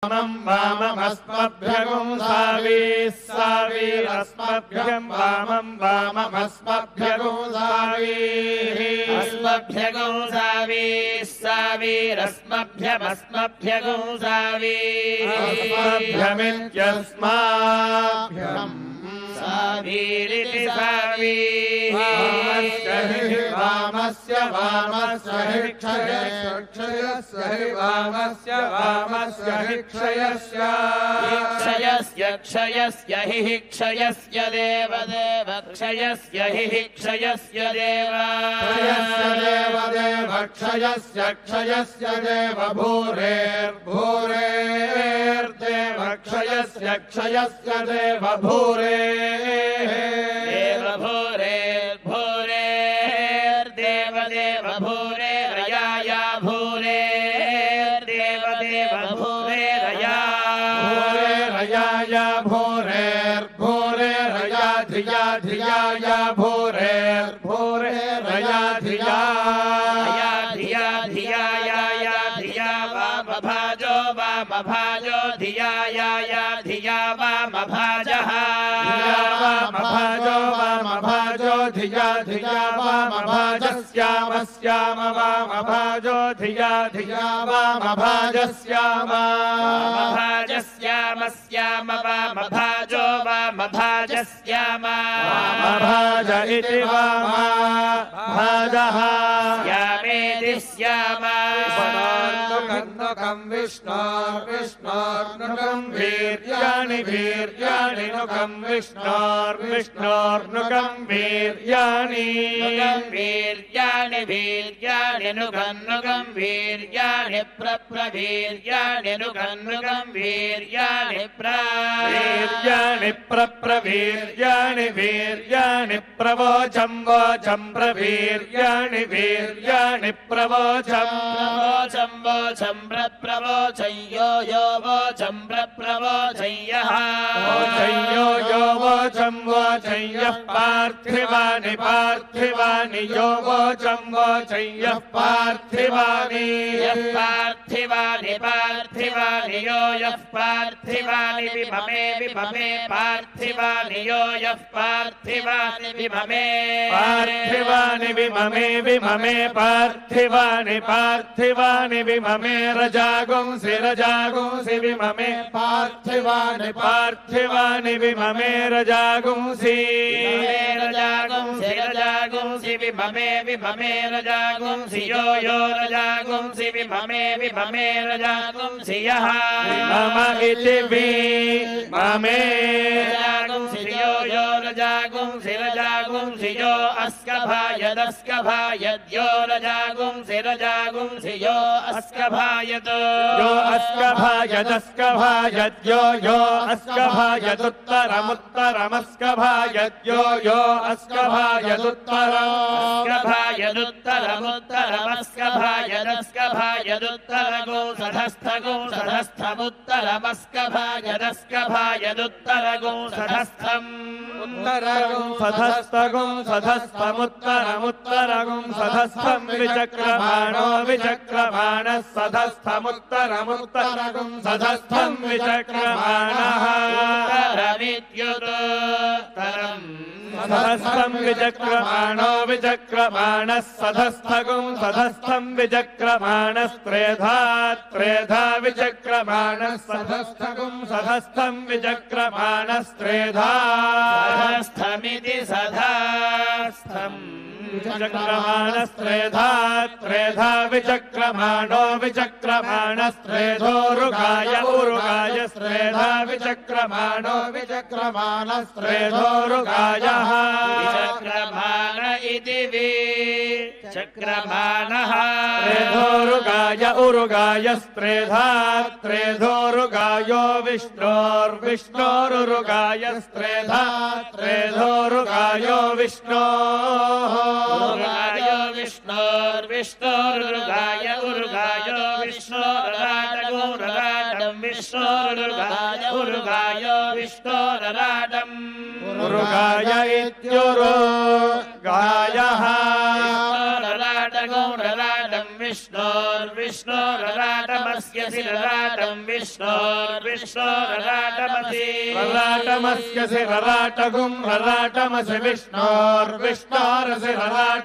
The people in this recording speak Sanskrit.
वामम् वाममस्मभ्यगुम् सावीः सावीरस्मभ्यम् वामम् वाममस्मभ्यगुम् सावीः। अस्मभ्यगौ सावीः सावीरस्मभ्यमस्मभ्यगौ सावीः। अस्मभ्यमित्यस्माभ्यम् सावीरिति सावीः। हि वामस्य वामस्य हि क्षयस्य हि वामस्य वामस्य हि क्षयस्य क्षयस्य हि क्षयस्य देव देव क्षयस्य हि क्षयस्य देव। क्षयस्य देव देव क्षयस्य क्षयस्य देव भूरेर्भूरेर्देव क्षयस्य क्षयस्य देव भूरेः भूरेर्भूरेरया धिया धियाय भूरेर्भूरेरया धिया या धिया धिया या या धिया वामभाजो वामभाजो धिया या या धिया वामभाजः वामभाजस्याम स्याम वामभाजो धिया धिया वामभाजस्याम वामभाजस्याम स्याम वामभाजो वामभाजस्याम वामभाज इति वामभाजः स्यामेति स्याम नुकम् विष्णोर्विष्णोर्नुकम् वीर्याणि वीर्याणि नुकम् विष्णोर्विष्णोर्नुकम् वीर्याणि। नुगम् वीर्याणि वीर्याणि नुगन्नुगम् वीर्याणि प्रप्रवीर्याणि नुगन्नुगम् वीर्याणि प्र। वीर्याणि प्रप्रवीर्याणि वीर्याणि प्रवोचम् वोचम् प्रवीर्याणि वीर्याणि प्रवोचम्। प्रवोचं वोचं प्रप्रवोचं यो यो वोचं प्रप्रवोचं यः वोचय्यो यो वोचम् वोचय्यः पार्थिवानि पार्थिवानि यो वोचम् वोचय्यः पार्थिवानि। यः पार्थिवानि पार्थिवानि यो यः पार्थिवानि विभमे विभमे पार्थिवानि यो यः पार्थिवानि विभमे। पार्थिवानि विममे विममे पार्थिवानि पार्थिवानि विममे रजागुंसि रजागुंसि विममे पार्थिवानि पार्थिवानि विममे रजागुंसि विभमे रजागुंसि रजागुंसि विभमे विभमे रजागुंसि यो यो रजागुंसि विभमे विभमे रजागुंसि यः। मम इति वि ममे यो अस्कभायदस्कभायद्यो रजागुंसि रजागुंसि यो अस्कभायत्। यो अस्कभायदस्कभायद्यो यो अस्कभायदुत्तरमुत्तरमस्कभायद्यो यो अस्कभायदुत्तरम् स्कभायदुत्तरमुत्तरमस्कभायदस्कभायदुत्तरगो सधस्थगो सधस्थमुत्तरमस्कभायदस्कभायदुत्तरगो सधस्थम् उत्तरगुं सधस्तगुं सधस्थमुत्तरमुत्तरगुं सधस्थम् विचक्रमाणो विचक्रमाणः सधस्थमुत्तरमुत्तरगुं सधस्थम् विचक्रमाणः उत्तरमित्युत्तरम् सधस्थम् विचक्रमाणो विचक्रमाणः सधस्थगुं सधस्थम् विचक्रमाणस्त्रेधा त्रेधा विचक्रमाणः सधस्थगुं सधस्थम् विचक्रमाणस्त्रेधा सधस्थमिति सधास्थम् विचक्रमाणस्त्रेधा त्रेधा विचक्रमाणो विचक्रमाणस्त्रेधोरुगाय उरुगाय स्त्रेधा विचक्रमाणो विचक्रमाणस्त्रेधोरुगायः विचक्रमाण विचक्रमाणः त्रेधोरुगाय उरुगाय स्त्रेधा त्रेधोरुगायो विष्णोर्विष्णोरुगाय स्त्रेधा त्रेधोरुगायो विष्णोः। उरुगाय विष्णोर्विष्णोरुगाय उरुगाय विष्णोरराटगोरराटम् विष्णोरुगाय उरुगाय विष्णोरराटम् उरुगाय इत्युरु विष्णोरराटगोरराटम् विष्णोर्विष्णोरराटमस्य रराटमस्यसि रराटम् विष्णोर्विष्णोरराटमसि रराटमस्यसि रराटगुम् रराटमसि विष्णोर्विष्णोरसि रराट